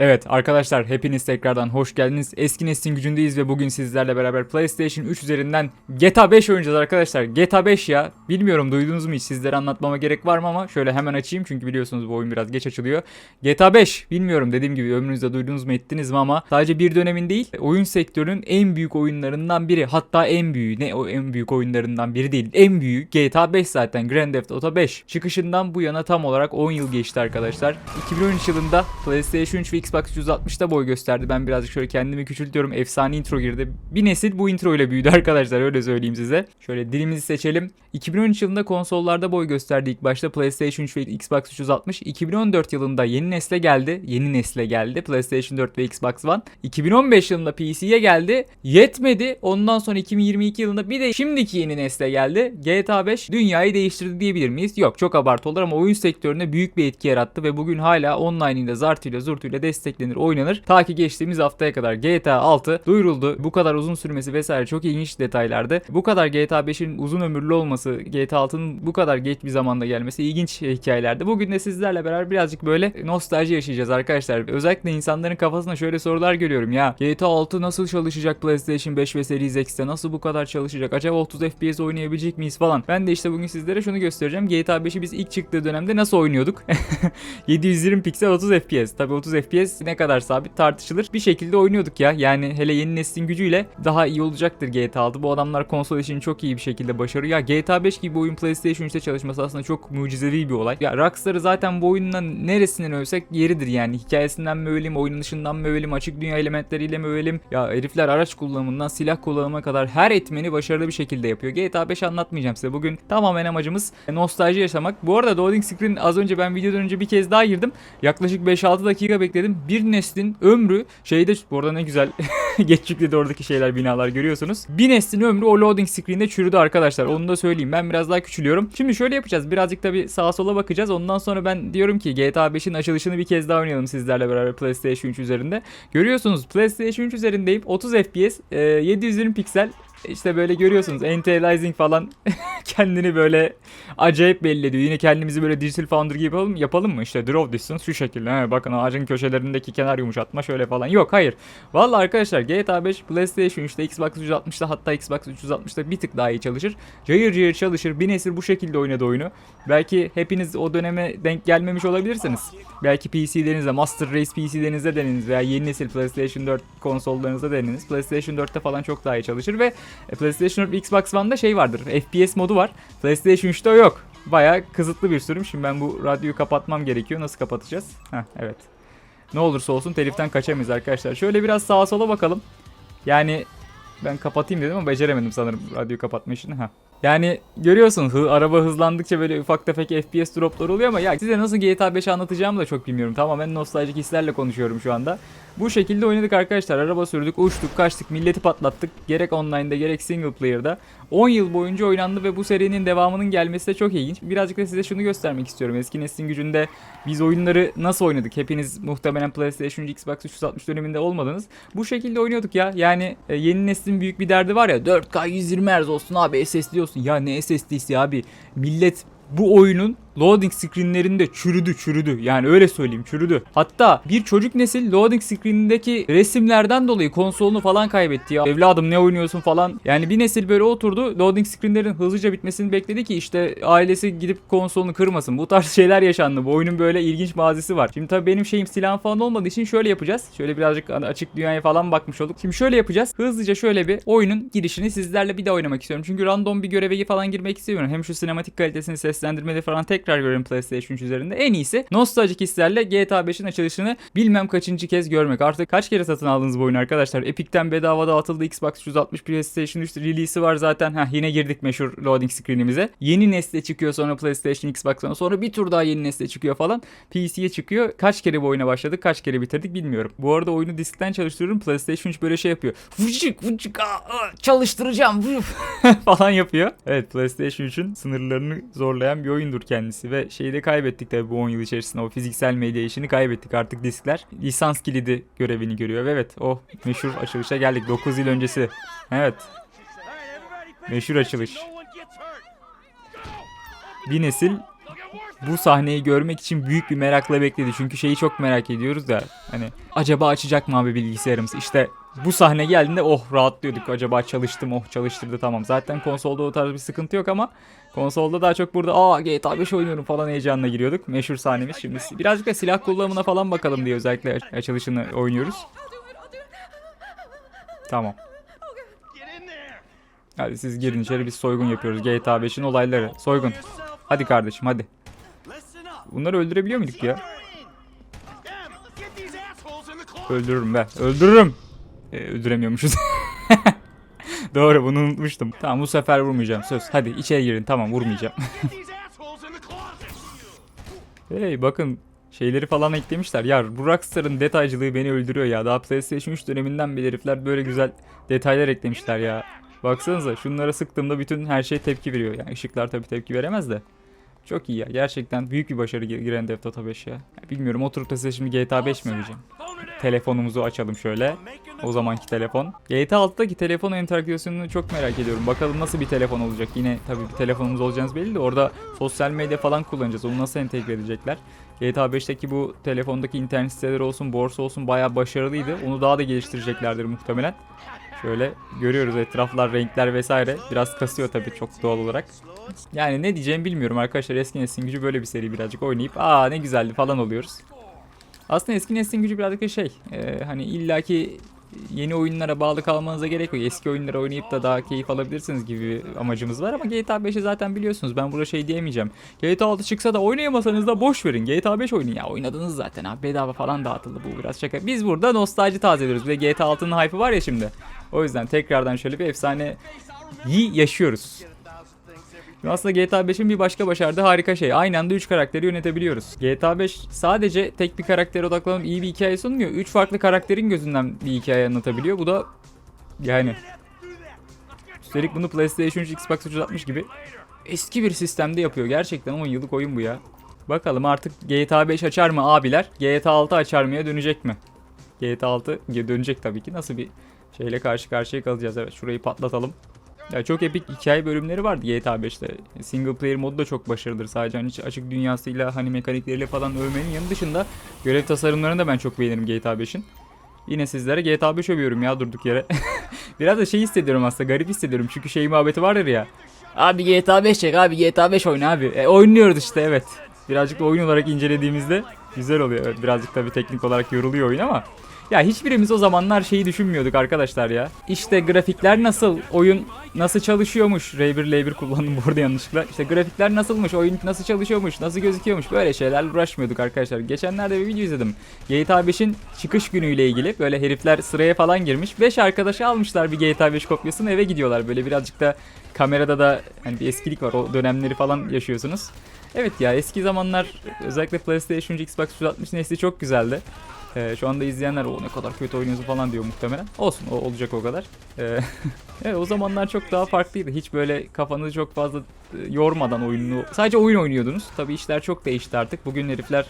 Evet arkadaşlar hepiniz tekrardan hoş geldiniz. Eski neslin gücündeyiz ve bugün sizlerle beraber PlayStation 3 üzerinden GTA 5 oynayacağız arkadaşlar. GTA 5 ya. Bilmiyorum duydunuz mu hiç sizlere anlatmama gerek var mı ama şöyle hemen açayım çünkü biliyorsunuz bu oyun biraz geç açılıyor. GTA 5 bilmiyorum dediğim gibi ömrünüzde duydunuz mu ettiniz mi ama sadece bir dönemin değil oyun sektörünün en büyük oyunlarından biri. Hatta en büyüğü ne o en büyük oyunlarından biri değil. En büyüğü GTA 5 zaten Grand Theft Auto 5. Çıkışından bu yana tam olarak 10 yıl geçti arkadaşlar. 2013 yılında PlayStation 3 ve Xbox 360'da boy gösterdi. Ben birazcık şöyle kendimi küçültüyorum. Efsane intro girdi. Bir nesil bu intro ile büyüdü arkadaşlar öyle söyleyeyim size. Şöyle dilimizi seçelim. 2013 yılında konsollarda boy gösterdi ilk başta PlayStation 3 ve Xbox 360. 2014 yılında yeni nesle geldi. Yeni nesle geldi. PlayStation 4 ve Xbox One. 2015 yılında PC'ye geldi. Yetmedi. Ondan sonra 2022 yılında bir de şimdiki yeni nesle geldi. GTA 5 dünyayı değiştirdi diyebilir miyiz? Yok çok abartı olur ama oyun sektörüne büyük bir etki yarattı ve bugün hala online ile zartıyla zurtuyla desteklenir, oynanır. Ta ki geçtiğimiz haftaya kadar GTA 6 duyuruldu. Bu kadar uzun sürmesi vesaire çok ilginç detaylardı. Bu kadar GTA 5'in uzun ömürlü olması, GTA 6'nın bu kadar geç bir zamanda gelmesi ilginç hikayelerdi. Bugün de sizlerle beraber birazcık böyle nostalji yaşayacağız arkadaşlar. Özellikle insanların kafasında şöyle sorular görüyorum ya. GTA 6 nasıl çalışacak PlayStation 5 ve Series X'te? Nasıl bu kadar çalışacak? Acaba 30 FPS oynayabilecek miyiz falan? Ben de işte bugün sizlere şunu göstereceğim. GTA 5'i biz ilk çıktığı dönemde nasıl oynuyorduk? 720 piksel 30 FPS. Tabii 30 FPS ne kadar sabit tartışılır. Bir şekilde oynuyorduk ya. Yani hele yeni neslin gücüyle daha iyi olacaktır GTA 6. Bu adamlar konsol işini çok iyi bir şekilde başarıyor. Ya GTA 5 gibi oyun PlayStation 3'te çalışması aslında çok mucizevi bir olay. Ya Rockstar'ı zaten bu oyundan neresinden övsek yeridir yani. Hikayesinden mi övelim, oynanışından mı övelim, açık dünya elementleriyle mi övelim? Ya herifler araç kullanımından silah kullanımına kadar her etmeni başarılı bir şekilde yapıyor. GTA 5 anlatmayacağım size. Bugün tamamen amacımız nostalji yaşamak. Bu arada loading screen az önce ben videodan önce bir kez daha girdim. Yaklaşık 5-6 dakika bekledim. Bir neslin ömrü şeyde bu arada ne güzel geç yükledi oradaki şeyler binalar görüyorsunuz. Bir neslin ömrü o loading screen'de çürüdü arkadaşlar. Onu da söyleyeyim. Ben biraz daha küçülüyorum. Şimdi şöyle yapacağız. Birazcık da bir sağa sola bakacağız. Ondan sonra ben diyorum ki GTA 5'in açılışını bir kez daha oynayalım sizlerle beraber PlayStation 3 üzerinde. Görüyorsunuz PlayStation 3 üzerindeyim. 30 FPS, e, 720 piksel işte böyle görüyorsunuz anti-aliasing falan kendini böyle acayip belli ediyor. Yine kendimizi böyle Digital Foundry gibi yapalım, yapalım mı? İşte draw distance şu şekilde. He, bakın ağacın köşelerindeki kenar yumuşatma şöyle falan. Yok hayır. Vallahi arkadaşlar GTA 5 PlayStation 3'te Xbox 360'da hatta Xbox 360'da bir tık daha iyi çalışır. Cayır cayır çalışır. Bir nesil bu şekilde oynadı oyunu. Belki hepiniz o döneme denk gelmemiş olabilirsiniz. Belki PC'lerinizde Master Race PC'lerinizde deniniz veya yeni nesil PlayStation 4 konsollarınızda deniniz. PlayStation 4'te falan çok daha iyi çalışır ve PlayStation 4 ve Xbox One'da şey vardır. FPS modu var. PlayStation 3'te o yok. Baya kısıtlı bir sürüm. Şimdi ben bu radyoyu kapatmam gerekiyor. Nasıl kapatacağız? Heh, evet. Ne olursa olsun teliften kaçamayız arkadaşlar. Şöyle biraz sağa sola bakalım. Yani ben kapatayım dedim ama beceremedim sanırım radyoyu kapatma işini. Ha. Yani görüyorsunuz hı, araba hızlandıkça böyle ufak tefek FPS dropları oluyor ama ya size nasıl GTA 5 anlatacağımı da çok bilmiyorum. Tamamen nostaljik hislerle konuşuyorum şu anda. Bu şekilde oynadık arkadaşlar. Araba sürdük, uçtuk, kaçtık, milleti patlattık. Gerek online'da gerek single player'da. 10 yıl boyunca oynandı ve bu serinin devamının gelmesi de çok ilginç. Birazcık da size şunu göstermek istiyorum. Eski neslin gücünde biz oyunları nasıl oynadık? Hepiniz muhtemelen PlayStation, Xbox 360 döneminde olmadınız. Bu şekilde oynuyorduk ya. Yani e, yeni neslin büyük bir derdi var ya 4K 120 Hz olsun abi SSD olsun. Ya ne SSD'si abi? Millet bu oyunun loading screenlerinde çürüdü çürüdü. Yani öyle söyleyeyim çürüdü. Hatta bir çocuk nesil loading screenindeki resimlerden dolayı konsolunu falan kaybetti ya. Evladım ne oynuyorsun falan. Yani bir nesil böyle oturdu. Loading screenlerin hızlıca bitmesini bekledi ki işte ailesi gidip konsolunu kırmasın. Bu tarz şeyler yaşandı. Bu oyunun böyle ilginç mazisi var. Şimdi tabii benim şeyim silahım falan olmadığı için şöyle yapacağız. Şöyle birazcık açık dünyaya falan bakmış olduk. Şimdi şöyle yapacağız. Hızlıca şöyle bir oyunun girişini sizlerle bir daha oynamak istiyorum. Çünkü random bir göreve falan girmek istemiyorum. Hem şu sinematik kalitesini seslendirmeleri falan tekrar görüyorum PlayStation 3 üzerinde. En iyisi nostaljik hislerle GTA 5'in açılışını bilmem kaçıncı kez görmek. Artık kaç kere satın aldınız bu oyunu arkadaşlar? Epic'ten bedava dağıtıldı. Xbox 360 PlayStation 3 release'i var zaten. Heh, yine girdik meşhur loading screen'imize. Yeni nesle çıkıyor sonra PlayStation, Xbox One. Sonra bir tur daha yeni nesle çıkıyor falan. PC'ye çıkıyor. Kaç kere bu oyuna başladık? Kaç kere bitirdik bilmiyorum. Bu arada oyunu diskten çalıştırıyorum. PlayStation 3 böyle şey yapıyor. Vıcık vıcık çalıştıracağım falan yapıyor. Evet PlayStation 3'ün sınırlarını zorlayan bir oyundur kendisi ve şeyi de kaybettik tabii bu 10 yıl içerisinde. O fiziksel medya işini kaybettik. Artık diskler lisans kilidi görevini görüyor ve evet o meşhur açılışa geldik. 9 yıl öncesi. Evet. Meşhur açılış. Bir nesil bu sahneyi görmek için büyük bir merakla bekledi. Çünkü şeyi çok merak ediyoruz da hani acaba açacak mı abi bilgisayarımız? İşte bu sahne geldiğinde oh rahatlıyorduk. Acaba çalıştı mı? Oh çalıştırdı tamam. Zaten konsolda o tarz bir sıkıntı yok ama konsolda daha çok burada aa GTA 5 oynuyorum falan heyecanla giriyorduk. Meşhur sahnemiz. Şimdi birazcık da silah kullanımına falan bakalım diye özellikle açılışını oynuyoruz. Tamam. Hadi siz girin içeri biz soygun yapıyoruz. GTA 5'in olayları. Soygun. Hadi kardeşim hadi. Bunları öldürebiliyor muyduk ya? Öldürürüm be. Öldürürüm. Ee, öldüremiyormuşuz. Doğru bunu unutmuştum. Tamam bu sefer vurmayacağım söz. Hadi içeri girin tamam vurmayacağım. hey bakın şeyleri falan eklemişler. Ya bu Rockstar'ın detaycılığı beni öldürüyor ya. Daha PlayStation 3 döneminden beri herifler böyle güzel detaylar eklemişler ya. Baksanıza şunlara sıktığımda bütün her şey tepki veriyor. Yani ışıklar tabii tepki veremez de. Çok iyi ya. Gerçekten büyük bir başarı Grand Theft Auto 5 ya. ya bilmiyorum oturup da size şimdi GTA 5 mi öveceğim? Telefonumuzu açalım şöyle. O zamanki telefon. GTA 6'daki telefon entegrasyonunu çok merak ediyorum. Bakalım nasıl bir telefon olacak. Yine tabii bir telefonumuz olacağınız belli de orada sosyal medya falan kullanacağız. Onu nasıl entegre edecekler? GTA 5'teki bu telefondaki internet siteleri olsun, borsa olsun bayağı başarılıydı. Onu daha da geliştireceklerdir muhtemelen. Şöyle görüyoruz etraflar, renkler vesaire. Biraz kasıyor tabii çok doğal olarak. Yani ne diyeceğimi bilmiyorum arkadaşlar. Eski neslin gücü böyle bir seri birazcık oynayıp aa ne güzeldi falan oluyoruz. Aslında eski neslin gücü birazcık şey e, hani illaki yeni oyunlara bağlı kalmanıza gerek yok. Eski oyunları oynayıp da daha keyif alabilirsiniz gibi bir amacımız var ama GTA 5'i zaten biliyorsunuz. Ben burada şey diyemeyeceğim. GTA 6 çıksa da oynayamasanız da boş verin. GTA 5 oynayın ya. Oynadınız zaten abi. Bedava falan dağıtıldı bu biraz şaka. Biz burada nostalji tazeliyoruz. Ve GTA 6'nın hype'ı var ya şimdi. O yüzden tekrardan şöyle bir efsane yaşıyoruz. Aslında GTA 5'in bir başka başardığı harika şey. Aynı anda 3 karakteri yönetebiliyoruz. GTA 5 sadece tek bir karaktere odaklanıp iyi bir hikaye sunmuyor. 3 farklı karakterin gözünden bir hikaye anlatabiliyor. Bu da yani Üstelik bunu PlayStation 3, Xbox 360 gibi eski bir sistemde yapıyor. Gerçekten 10 yıllık oyun bu ya. Bakalım artık GTA 5 açar mı abiler? GTA 6 açar mıya dönecek mi? GTA 6 dönecek tabii ki. Nasıl bir şeyle karşı karşıya kalacağız? Evet şurayı patlatalım. Ya çok epik hikaye bölümleri vardı GTA 5'te. Single player modu da çok başarılıdır. Sadece hani açık dünyasıyla hani mekanikleriyle falan övmenin yanı dışında görev tasarımlarını da ben çok beğenirim GTA 5'in. Yine sizlere GTA 5 övüyorum ya durduk yere. Biraz da şey hissediyorum aslında garip hissediyorum çünkü şey muhabbeti vardır ya. Abi GTA 5 çek abi GTA 5 oyna abi. E, oynuyoruz işte evet. Birazcık da oyun olarak incelediğimizde güzel oluyor. Evet birazcık tabii teknik olarak yoruluyor oyun ama. Ya hiçbirimiz o zamanlar şeyi düşünmüyorduk arkadaşlar ya. İşte grafikler nasıl, oyun nasıl çalışıyormuş. R1 L1 kullandım burada yanlışlıkla. İşte grafikler nasılmış, oyun nasıl çalışıyormuş, nasıl gözüküyormuş. Böyle şeylerle uğraşmıyorduk arkadaşlar. Geçenlerde bir video izledim. GTA 5'in çıkış günüyle ilgili böyle herifler sıraya falan girmiş. 5 arkadaşı almışlar bir GTA 5 kopyasını eve gidiyorlar. Böyle birazcık da kamerada da hani bir eskilik var. O dönemleri falan yaşıyorsunuz. Evet ya eski zamanlar özellikle PlayStation, Xbox 360 nesli çok güzeldi. Ee, şu anda izleyenler o ne kadar kötü oynuyorsun falan diyor muhtemelen. Olsun o olacak o kadar. Ee, evet o zamanlar çok daha farklıydı. Hiç böyle kafanızı çok fazla e, yormadan oyunu sadece oyun oynuyordunuz. Tabii işler çok değişti artık. Bugün herifler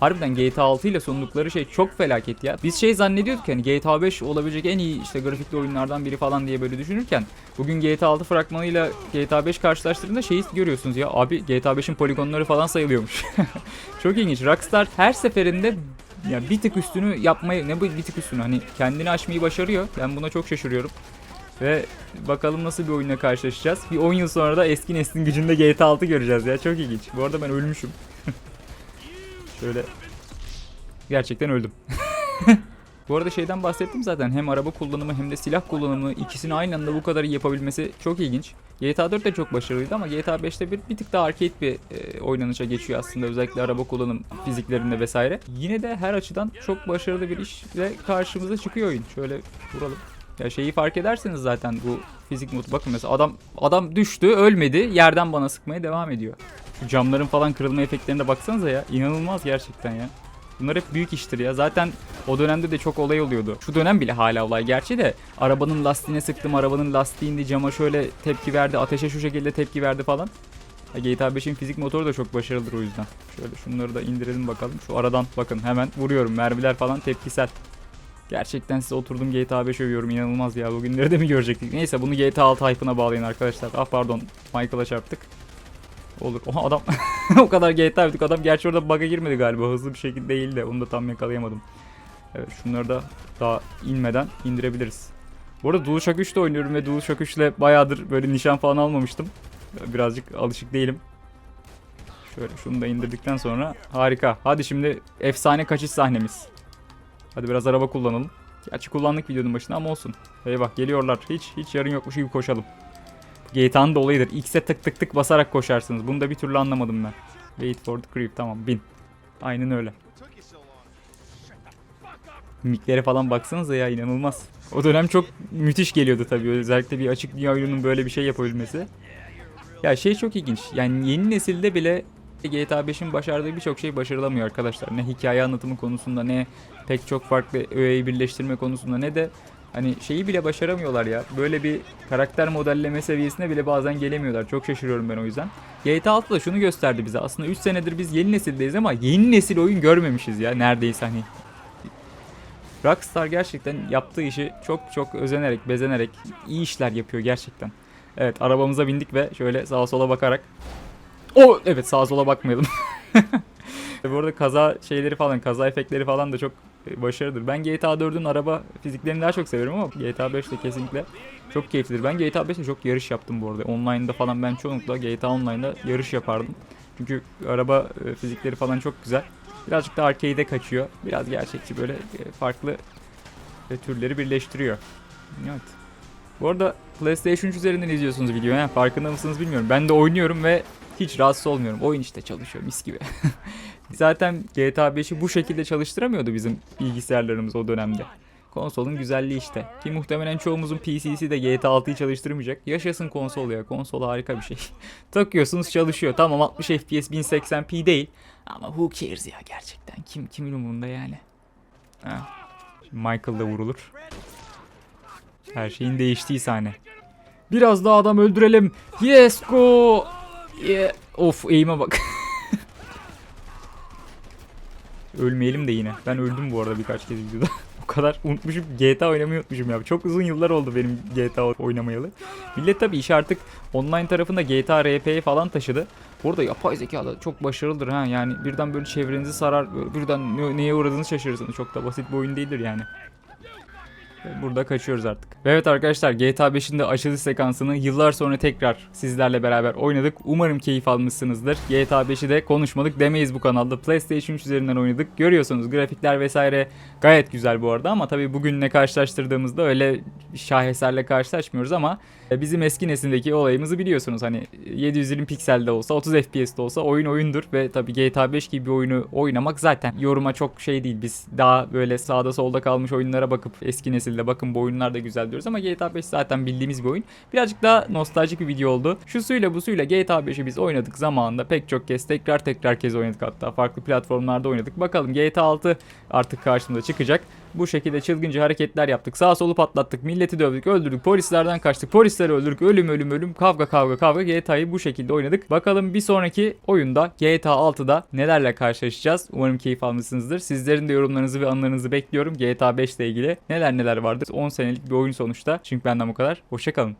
Harbiden GTA 6 ile sundukları şey çok felaket ya. Biz şey zannediyorduk hani GTA 5 olabilecek en iyi işte grafikli oyunlardan biri falan diye böyle düşünürken bugün GTA 6 fragmanıyla GTA 5 karşılaştırdığında şeyi görüyorsunuz ya abi GTA 5'in poligonları falan sayılıyormuş. çok ilginç. Rockstar her seferinde ya bir tık üstünü yapmayı ne bu bir tık üstünü hani kendini aşmayı başarıyor. Ben buna çok şaşırıyorum. Ve bakalım nasıl bir oyunla karşılaşacağız. Bir 10 yıl sonra da eski neslin gücünde GTA 6 göreceğiz ya. Çok ilginç. Bu arada ben ölmüşüm. Şöyle gerçekten öldüm. bu arada şeyden bahsettim zaten. Hem araba kullanımı hem de silah kullanımı ikisini aynı anda bu kadar yapabilmesi çok ilginç. GTA 4 de çok başarılıydı ama GTA 5'te bir, bir tık daha arcade bir e, oynanışa geçiyor aslında özellikle araba kullanım fiziklerinde vesaire. Yine de her açıdan çok başarılı bir işle karşımıza çıkıyor oyun. Şöyle vuralım. Ya şeyi fark ederseniz zaten bu fizik modu bakın mesela adam adam düştü ölmedi yerden bana sıkmaya devam ediyor. Camların falan kırılma efektlerine baksanıza ya inanılmaz gerçekten ya. Bunlar hep büyük iştir ya. Zaten o dönemde de çok olay oluyordu. Şu dönem bile hala olay gerçi de arabanın lastiğine sıktım. Arabanın lastiğinde cama şöyle tepki verdi. Ateşe şu şekilde tepki verdi falan. GTA 5'in fizik motoru da çok başarılıdır o yüzden. Şöyle şunları da indirelim bakalım. Şu aradan bakın hemen vuruyorum. Mermiler falan tepkisel. Gerçekten size oturdum GTA 5 övüyorum inanılmaz ya bugünleri de mi görecektik? Neyse bunu GTA 6 hype'ına bağlayın arkadaşlar. Ah pardon Michael'a çarptık. Olur. Oha adam o kadar GTA yaptık. Adam gerçi orada bug'a girmedi galiba. Hızlı bir şekilde değil de onu da tam yakalayamadım. Evet şunları da daha inmeden indirebiliriz. Bu arada DualShock 3 de oynuyorum ve DualShock 3 ile bayağıdır böyle nişan falan almamıştım. Birazcık alışık değilim. Şöyle şunu da indirdikten sonra harika. Hadi şimdi efsane kaçış sahnemiz. Hadi biraz araba kullanalım. Gerçi kullandık videonun başında ama olsun. Eyvah geliyorlar. Hiç hiç yarın yokmuş gibi koşalım. GTA'nın da olayıdır. X'e tık tık tık basarak koşarsınız. Bunu da bir türlü anlamadım ben. Wait for the creep. Tamam bin. Aynen öyle. Mimiklere falan baksanıza ya inanılmaz. O dönem çok müthiş geliyordu tabii. Özellikle bir açık dünya oyununun böyle bir şey yapabilmesi. Ya şey çok ilginç. Yani yeni nesilde bile GTA 5'in başardığı birçok şey başarılamıyor arkadaşlar. Ne hikaye anlatımı konusunda ne pek çok farklı öğeyi birleştirme konusunda ne de hani şeyi bile başaramıyorlar ya. Böyle bir karakter modelleme seviyesine bile bazen gelemiyorlar. Çok şaşırıyorum ben o yüzden. GTA 6 da şunu gösterdi bize. Aslında 3 senedir biz yeni nesildeyiz ama yeni nesil oyun görmemişiz ya. Neredeyse hani Rockstar gerçekten yaptığı işi çok çok özenerek, bezenerek iyi işler yapıyor gerçekten. Evet arabamıza bindik ve şöyle sağa sola bakarak o evet sağa sola bakmayalım. Bu arada kaza şeyleri falan, kaza efektleri falan da çok başarılıdır. Ben GTA 4'ün araba fiziklerini daha çok severim ama GTA 5 de kesinlikle çok keyiflidir. Ben GTA 5'te çok yarış yaptım bu arada. Online'da falan ben çoğunlukla GTA Online'da yarış yapardım. Çünkü araba e, fizikleri falan çok güzel. Birazcık da arcade'e kaçıyor. Biraz gerçekçi böyle e, farklı e, türleri birleştiriyor. Evet. Bu arada PlayStation 3 üzerinden izliyorsunuz videoyu. Farkında mısınız bilmiyorum. Ben de oynuyorum ve hiç rahatsız olmuyorum. Oyun işte çalışıyor mis gibi. Zaten GTA 5'i bu şekilde çalıştıramıyordu bizim bilgisayarlarımız o dönemde. Konsolun güzelliği işte. Ki muhtemelen çoğumuzun PC'si de GTA 6'yı çalıştırmayacak. Yaşasın konsol ya. Konsol harika bir şey. Takıyorsunuz çalışıyor. Tamam 60 FPS 1080p değil. Ama who cares ya gerçekten. Kim kimin umurunda yani. Ha. Michael da vurulur. Her şeyin değiştiği sahne. Biraz daha adam öldürelim. Yes go. Yeah. Of eğime bak. Ölmeyelim de yine. Ben öldüm bu arada birkaç kez videoda. o kadar unutmuşum. GTA oynamayı unutmuşum ya. Çok uzun yıllar oldu benim GTA oynamayalı. Millet tabii iş artık online tarafında GTA RP'ye falan taşıdı. Burada yapay zeka da çok başarılıdır ha. Yani birden böyle çevrenizi sarar. Birden ne- neye uğradığınızı şaşırırsınız. Çok da basit bir oyun değildir yani. Burada kaçıyoruz artık. Ve Evet arkadaşlar GTA 5'in de açılış sekansını yıllar sonra tekrar sizlerle beraber oynadık. Umarım keyif almışsınızdır. GTA 5'i de konuşmadık demeyiz bu kanalda. PlayStation 3 üzerinden oynadık. Görüyorsunuz grafikler vesaire gayet güzel bu arada ama tabii bugünle karşılaştırdığımızda öyle şaheserle karşılaşmıyoruz ama e, bizim eski nesildeki olayımızı biliyorsunuz. Hani 720 pikselde olsa 30 FPS'de olsa oyun oyundur ve tabii GTA 5 gibi bir oyunu oynamak zaten yoruma çok şey değil. Biz daha böyle sağda solda kalmış oyunlara bakıp eski nesilde bakın bu oyunlar da güzel diyoruz ama GTA 5 zaten bildiğimiz bir oyun. Birazcık daha nostaljik bir video oldu. Şu suyla bu suyla GTA 5'i biz oynadık zamanında pek çok kez tekrar tekrar kez oynadık hatta farklı platformlarda oynadık. Bakalım GTA 6 artık karşımıza çıkacak. Bu şekilde çılgınca hareketler yaptık. Sağ solu patlattık. Milleti dövdük, öldürdük. Polislerden kaçtık. Polisleri öldürdük. Ölüm ölüm ölüm. Kavga kavga kavga. GTA'yı bu şekilde oynadık. Bakalım bir sonraki oyunda GTA 6'da nelerle karşılaşacağız. Umarım keyif almışsınızdır. Sizlerin de yorumlarınızı ve anılarınızı bekliyorum. GTA 5 ile ilgili neler neler vardır. 10 senelik bir oyun sonuçta. Çünkü benden bu kadar. Hoşçakalın.